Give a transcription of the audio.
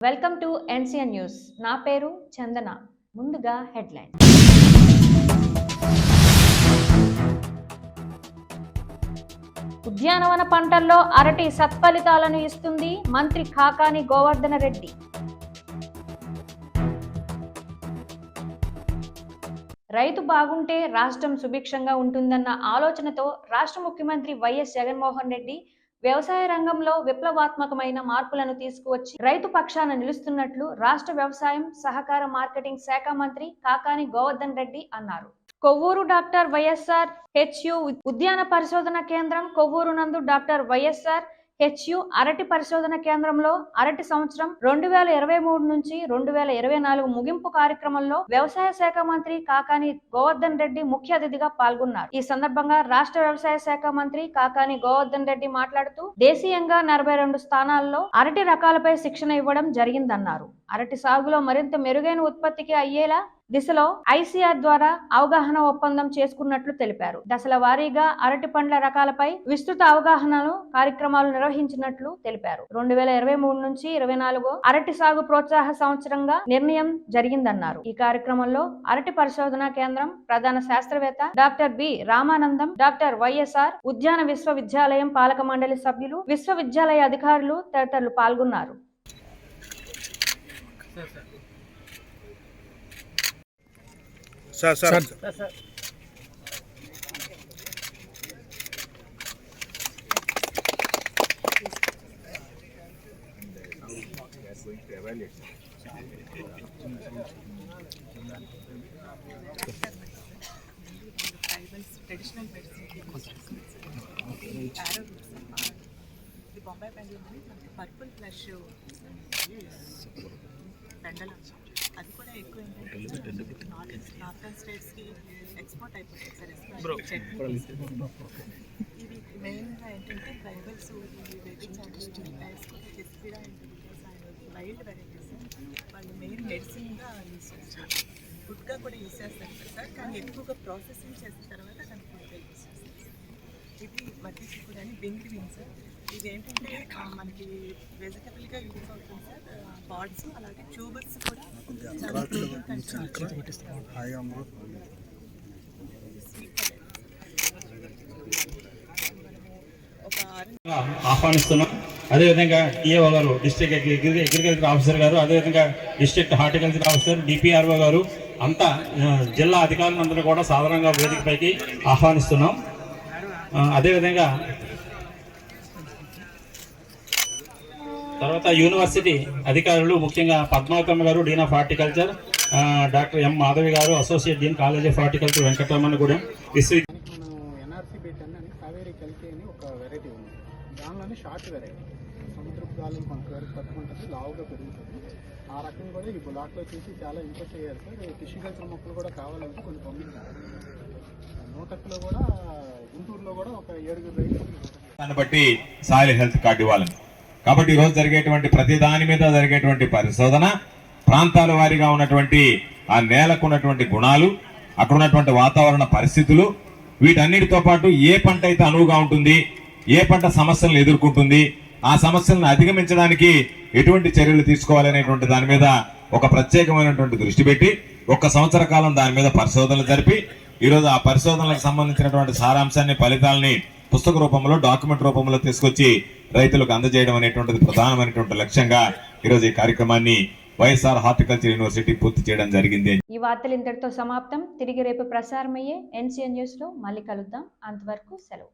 Welcome to NCN news. నా పేరు చందన. ముందుగా హెడ్లైన్. ఉద్యానవన పంటల్లో అరటి సత్ఫలితాలను ఇస్తుంది మంత్రి కాకాని గోవర్ధన రెడ్డి. రైతు బాగుంటే రాష్ట్రం సుభిక్షంగా ఉంటుందన్న ఆలోచనతో రాష్ట్ర ముఖ్యమంత్రి వైఎస్ జగన్మోహన్ రెడ్డి వ్యవసాయ రంగంలో విప్లవాత్మకమైన మార్పులను తీసుకువచ్చి రైతు పక్షాన నిలుస్తున్నట్లు రాష్ట్ర వ్యవసాయం సహకార మార్కెటింగ్ శాఖ మంత్రి కాకాని గోవర్ధన్ రెడ్డి అన్నారు. కొవ్వూరు డాక్టర్ వైఎస్ఆర్ హెచ్యు ఉద్యాన పరిశోధన కేంద్రం కొవ్వూరు నందు డాక్టర్ వైఎస్ఆర్ హెచ్యు అరటి పరిశోధన కేంద్రంలో అరటి సంవత్సరం రెండు వేల ఇరవై మూడు నుంచి రెండు వేల ఇరవై నాలుగు ముగింపు కార్యక్రమంలో వ్యవసాయ శాఖ మంత్రి కాకాని గోవర్ధన్ రెడ్డి ముఖ్య అతిథిగా పాల్గొన్నారు. ఈ సందర్భంగా రాష్ట్ర వ్యవసాయ శాఖ మంత్రి కాకాని గోవర్ధన్ రెడ్డి మాట్లాడుతూ దేశీయంగా నలభై రెండు స్థానాల్లో అరటి రకాలపై శిక్షణ ఇవ్వడం జరిగిందన్నారు. అరటి సాగులో మరింత మెరుగైన ఉత్పత్తికి అయ్యేలా దిశలో ఐసీఆర్ ద్వారా అవగాహన ఒప్పందం చేసుకున్నట్లు తెలిపారు. దశల వారీగా అరటి పండ్ల రకాలపై విస్తృత అవగాహనలు కార్యక్రమాలు నిర్వహించినట్లు తెలిపారు. రెండు వేల ఇరవై మూడు నుంచి ఇరవై నాలుగు అరటి సాగు ప్రోత్సాహ సంవత్సరంగా నిర్ణయం జరిగిందన్నారు. ఈ కార్యక్రమంలో అరటి పరిశోధన కేంద్రం ప్రధాన శాస్త్రవేత్త doctor B Ramanandam doctor YSR ఉద్యాన విశ్వవిద్యాలయం పాలక మండలి సభ్యులు విశ్వవిద్యాలయ అధికారులు తదితరులు పాల్గొన్నారు. Sir sir. ట్రెడిషనల్ ఇది బొంబాయి మనకి పర్పుల్ ఫ్లష్ పెండలం అది కూడా ఎక్కువ ఏంటంటే నార్త్ ఎక్స్పోర్ట్ అయిపోతుంది సార్ ఎస్పెషల్లీ చట్నీ ఇవి మెయిన్గా ఏంటంటే ట్రైబల్స్ ఈ వెజిటేబుల్స్ టైప్స్ చెస్పిడా వైల్డ్ వెరైటీస్ వాళ్ళు మెయిన్ మెడిసిన్గా యూస్ చేస్తారు ఫుడ్గా కూడా యూస్ చేస్తారు సార్ కానీ ఎక్కువగా ప్రాసెసింగ్ చేసిన తర్వాత దాన్ని ఫుడ్గా యూస్ చేస్తారు ఇది మట్టి చిక్కుడు అని బెంగి బీన్స్ సార్ ఇది ఏంటంటే మనకి వెజిటబుల్గా యూజ్ అవుతుంది సార్ పాడ్స్ అలాగే ట్యూబర్స్ కూడా ఆహ్వానిస్తున్నాం. అదేవిధంగా డిఏఓ గారు డిస్ట్రిక్ట్ అగ్రికల్చర్ ఆఫీసర్ గారు అదేవిధంగా డిస్ట్రిక్ట్ హార్టికల్చర్ ఆఫీసర్ డిపిఆర్ఓ గారు అంతా జిల్లా అధికారులందరూ కూడా సాధారణంగా వేదికపైకి ఆహ్వానిస్తున్నాం. అదేవిధంగా తర్వాత యూనివర్సిటీ అధికారులు ముఖ్యంగా Padmavathamma garu dean of horticulture doctor M Madhavi garu associate dean college of horticulture Venkataramannagudem విశ్వ ఎన్ఆర్సీ బెట్ అని కావేరీ కలికి అని ఒక వెరైటీ ఉంది. దానిలోనే షార్ట్ వెరైటీ. సముద్రపు గాలులు కొంతవరకు పట్టుకుంటుంది లావుగా పెరుగుతుంది. ఆ రకం కూడా ఈ బ్లాక్లో చూసి చాలా ఇంట్రెస్ట్ అయ్యారు సార్. టిష్యూ కల్చర్ మొక్కలు కూడా కావాలంటే కొన్ని పంపించారు. నూటక్కులో కూడా గుంటూరులో కూడా ఒక ఏడుగురు రైతులు దాన్ని బట్టి సాయిల్ హెల్త్ కార్డు ఇవ్వాలని కాబట్టి ఈరోజు జరిగేటువంటి ప్రతి దాని మీద జరిగేటువంటి పరిశోధన ప్రాంతాల వారీగా ఉన్నటువంటి ఆ నేలకు ఉన్నటువంటి గుణాలు అక్కడ ఉన్నటువంటి వాతావరణ పరిస్థితులు వీటన్నిటితో పాటు ఏ పంట అయితే అనువుగా ఉంటుంది ఏ పంట సమస్యలను ఎదుర్కొంటుంది? ఆ సమస్యలను అధిగమించడానికి ఎటువంటి చర్యలు తీసుకోవాలనేటువంటి దాని మీద ఒక ప్రత్యేకమైనటువంటి దృష్టి పెట్టి ఒక సంవత్సర కాలం దాని మీద పరిశోధనలు జరిపి ఈరోజు ఆ పరిశోధనలకు సంబంధించినటువంటి సారాంశాన్ని ఫలితాలని పుస్తక రూపంలో డాక్యుమెంట్ రూపంలో తీసుకొచ్చి రైతులకు అందజేయడం అనేటువంటిది ప్రధానమైనటువంటి లక్ష్యంగా ఈరోజు ఈ కార్యక్రమాన్ని వైఎస్ఆర్ హార్టికల్చర్ యూనివర్సిటీ పూర్తి చేయడం జరిగింది. ఈ వార్తలు ఇంతటితో సమాప్తం. తిరిగి రేపు ప్రసారమయ్యే ఎన్సీఎన్ న్యూస్లో మళ్ళీ కలుద్దాం. అంతవరకు సెలవు.